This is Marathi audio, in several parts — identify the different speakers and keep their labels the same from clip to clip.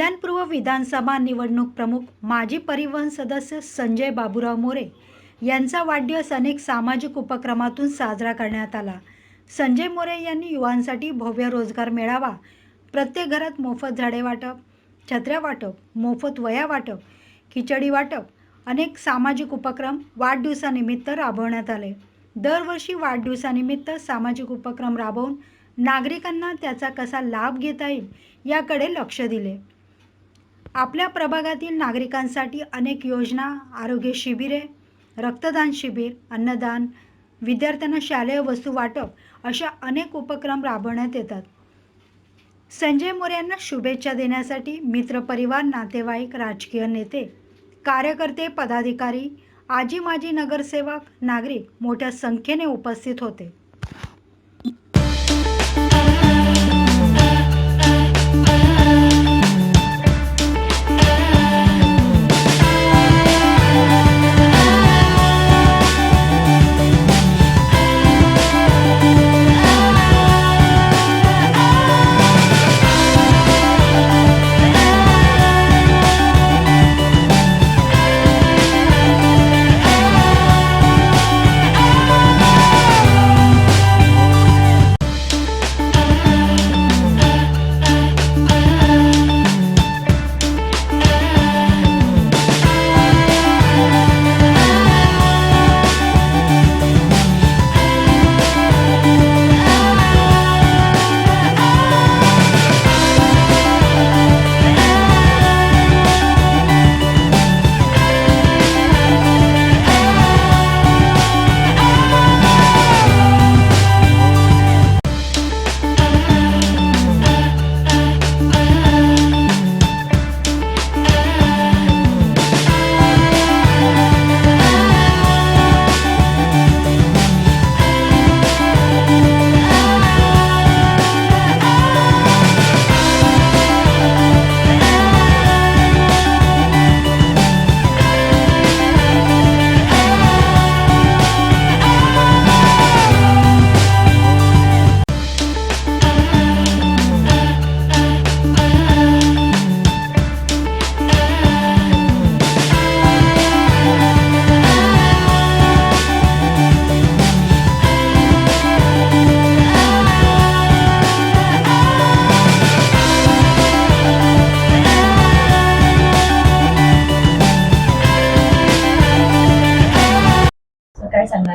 Speaker 1: कल्याणपूर्व विधानसभा निवडणूक प्रमुख माजी परिवहन सदस्य संजय बाबूराव मोरे यांचा वाढदिवस अनेक सामाजिक उपक्रमातून साजरा करण्यात आला. संजय मोरे यांनी युवांसाठी भव्य रोजगार मेळावा प्रत्येक घरात मोफत झाडे वाटप छत्र्या वाटप मोफत वया वाटप खिचडी वाटप अनेक सामाजिक उपक्रम वाढदिवसानिमित्त राबवण्यात आले. दरवर्षी वाढदिवसानिमित्त सामाजिक उपक्रम राबवून नागरिकांना त्याचा कसा लाभ घेता येईल याकडे लक्ष दिले. आपल्या प्रभागातील नागरिकांसाठी अनेक योजना आरोग्य शिबिरे रक्तदान शिबिर अन्नदान विद्यार्थ्यांना शालेय वस्तू वाटप अशा अनेक उपक्रम राबवण्यात येतात. संजय मोरे यांना शुभेच्छा देण्यासाठी मित्रपरिवार नातेवाईक राजकीय नेते कार्यकर्ते पदाधिकारी आजी माजी नगरसेवक नागरिक मोठ्या संख्येने उपस्थित होते.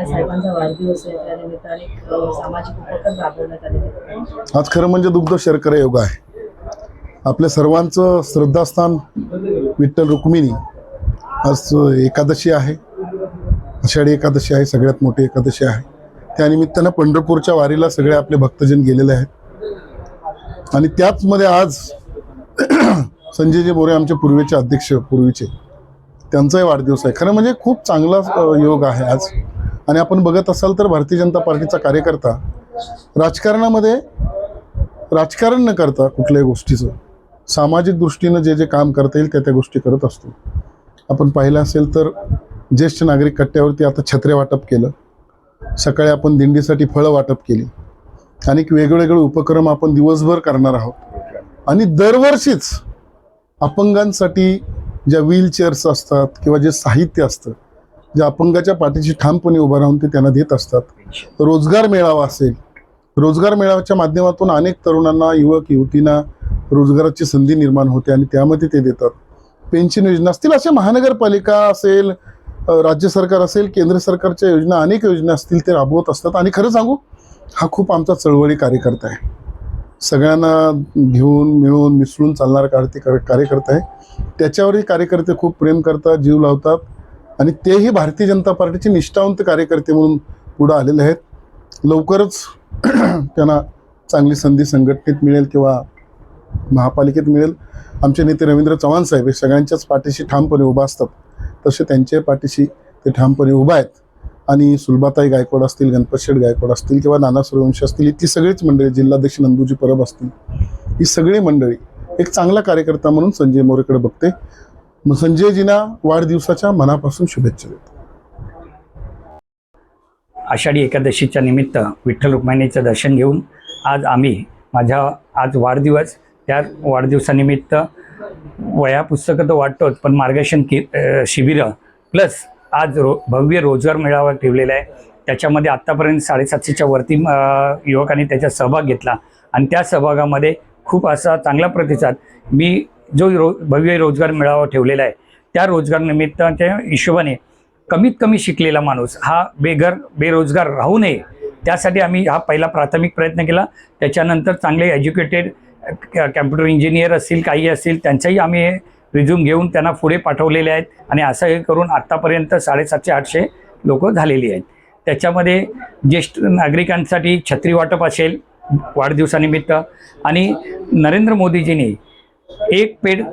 Speaker 2: साहेबांचा वाढदिवस आहे त्या निमित्ताने सामाजिक उपक्रम राबवण्यात आले
Speaker 3: आज खरं म्हणजे दुग्ध शर्करा योग आहे. आपल्या सर्वांचं श्रद्धास्थान विठ्ठल रुक्मिणी आज एकादशी आहे. आषाढी एकादशी आहे सगळ्यात मोठी एकादशी आहे. त्यानिमित्तानं पंढरपूरच्या वारीला सगळे आपले भक्तजन गेलेले आहेत. आणि त्याचमध्ये आज संजयजी बोरे आमचे पूर्वीचे अध्यक्ष पूर्वीचे त्यांचाही वाढदिवस आहे. खरं म्हणजे खूप चांगला योग आहे आज. आणि आपण बघत असाल तर भारतीय जनता पार्टीचा कार्यकर्ता राजकारणामध्ये राजकारण न करता कुठल्याही गोष्टीचं सामाजिक दृष्टीनं जे जे काम करता येईल त्या त्या गोष्टी करत असतो. आपण पाहिलं असेल तर ज्येष्ठ नागरिक कट्ट्यावरती आता छत्रे वाटप केलं. सकाळी आपण दिंडीसाठी फळं वाटप केली. अनेक वेगवेगळे उपक्रम आपण दिवसभर करणार आहोत. आणि दरवर्षीच अपंगांसाठी ज्या व्हीलचेअर्स असतात किंवा जे साहित्य असतं जे अपंगाच्या पाठीशी ठामपणे उभं राहून ते त्यांना देत असतात. रोजगार मेळावा असेल रोजगार मेळाव्याच्या माध्यमातून अनेक तरुणांना युवक युवतींना रोजगाराची संधी निर्माण होते आणि त्यामध्ये ते देतात. पेन्शन योजना असतील अशा महानगरपालिका असेल राज्य सरकार असेल केंद्र सरकारच्या योजना अनेक योजना असतील ते राबवत असतात. आणि खरं सांगू हा खूप आमचा चळवळी कार्यकर्ता आहे. सगळ्यांना घेऊन मिळून मिसळून चालणारा कार्य कार्यकर्ता आहे. त्याच्यावरही कार्यकर्ते खूप प्रेम करतात जीव लावतात. आणि तेही भारतीय जनता पार्टीचे निष्ठावंत कार्यकर्ते म्हणून पुढं आलेले आहेत. लवकरच त्यांना चांगली संधी संघटनेत मिळेल किंवा महापालिकेत मिळेल. आमचे नेते रवींद्र चव्हाण साहेब हे सगळ्यांच्याच पाठीशी ठामपणे उभा असतात. तसे त्यांच्या पाठीशी ते ठामपणे उभा आहेत. आणि सुलभाताई गायकवाड असतील गणपत शेठ गायकवाड असतील किंवा नाना सूर्यवंशी असतील ती सगळीच मंडळी जिल्हाध्यक्ष नंदूजी परब असतील ही सगळी मंडळी एक चांगला कार्यकर्ता म्हणून संजय मोरेकडे बघते. मग संजयजींना वाढदिवसाच्या मनापासून शुभेच्छा देतो.
Speaker 4: आषाढी एकादशीच्या निमित्त विठ्ठल रुक्मिणीचं दर्शन घेऊन आज आम्ही माझ्या आज वाढदिवस त्या वाढदिवसानिमित्त वया पुस्तकं तर वाटतोच पण मार्गदर्शन कि शिबिरं प्लस आज रो भव्य रोजगार मेळावा ठेवलेला आहे. त्याच्यामध्ये आत्तापर्यंत साडेसातशेच्या वरती युवकांनी त्याच्यात सहभाग घेतला. आणि त्या सहभागामध्ये खूप असा चांगला प्रतिसाद. मी जो रो भव्य रोजगार मेळावा ठेवलेला आहे त्या रोजगार निमित्ताच्या हिशोबाने कमीत कमी शिकलेला माणूस हा बेघर बेरोजगार राहू नये त्यासाठी आम्ही हा पहिला प्राथमिक प्रयत्न केला. त्याच्यानंतर चांगले एज्युकेटेड कॅम्प्युटर इंजिनियर असतील काही असतील त्यांचाही आम्ही रिझ्यूम घेऊन त्यांना पुढे पाठवलेले आहेत आणि असं हे करून आत्तापर्यंत साडेसातशे आठशे लोक झालेली आहेत. त्याच्यामध्ये ज्येष्ठ नागरिकांसाठी छत्री वाटप असेल वाढदिवसानिमित्त. आणि नरेंद्र मोदीजींनी एक पेड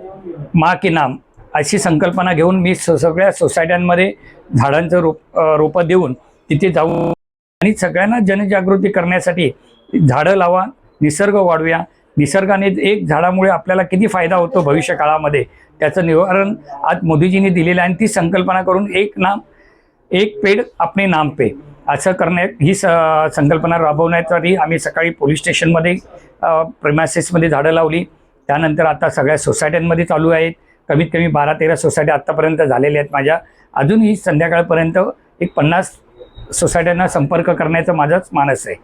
Speaker 4: मा के नाम अशी संकल्पना घेऊन मी स सगळ्या सोसायट्यांमध्ये झाडांचं रोप रोपं देऊन तिथे जाऊन आणि सगळ्यांना जनजागृती करण्यासाठी झाडं लावा निसर्ग वाढवूया निसर्गाने एक झाडामुळे आपल्याला किती फायदा होतो भविष्य काळामध्ये? त्याचं निवारण आज मोदीजींनी दिलेलं आहे आणि ती संकल्पना करून एक नाम एक पेड आपणे नाम पे. असं करण्यात ही स संकल्पना राबवण्यासाठी आम्ही सकाळी पोलीस स्टेशनमध्ये प्रेमासेसमध्ये झाडं लावली. त्यानंतर आता सगळ्या सोसायट्यांमध्ये चालू आहेत. कमीत कमी बारा तेरा सोसायट्या आत्तापर्यंत झालेल्या आहेत माझ्या. अजूनही संध्याकाळपर्यंत एक पन्नास सोसायट्यांना संपर्क करण्याचं माझाच मानस आहे.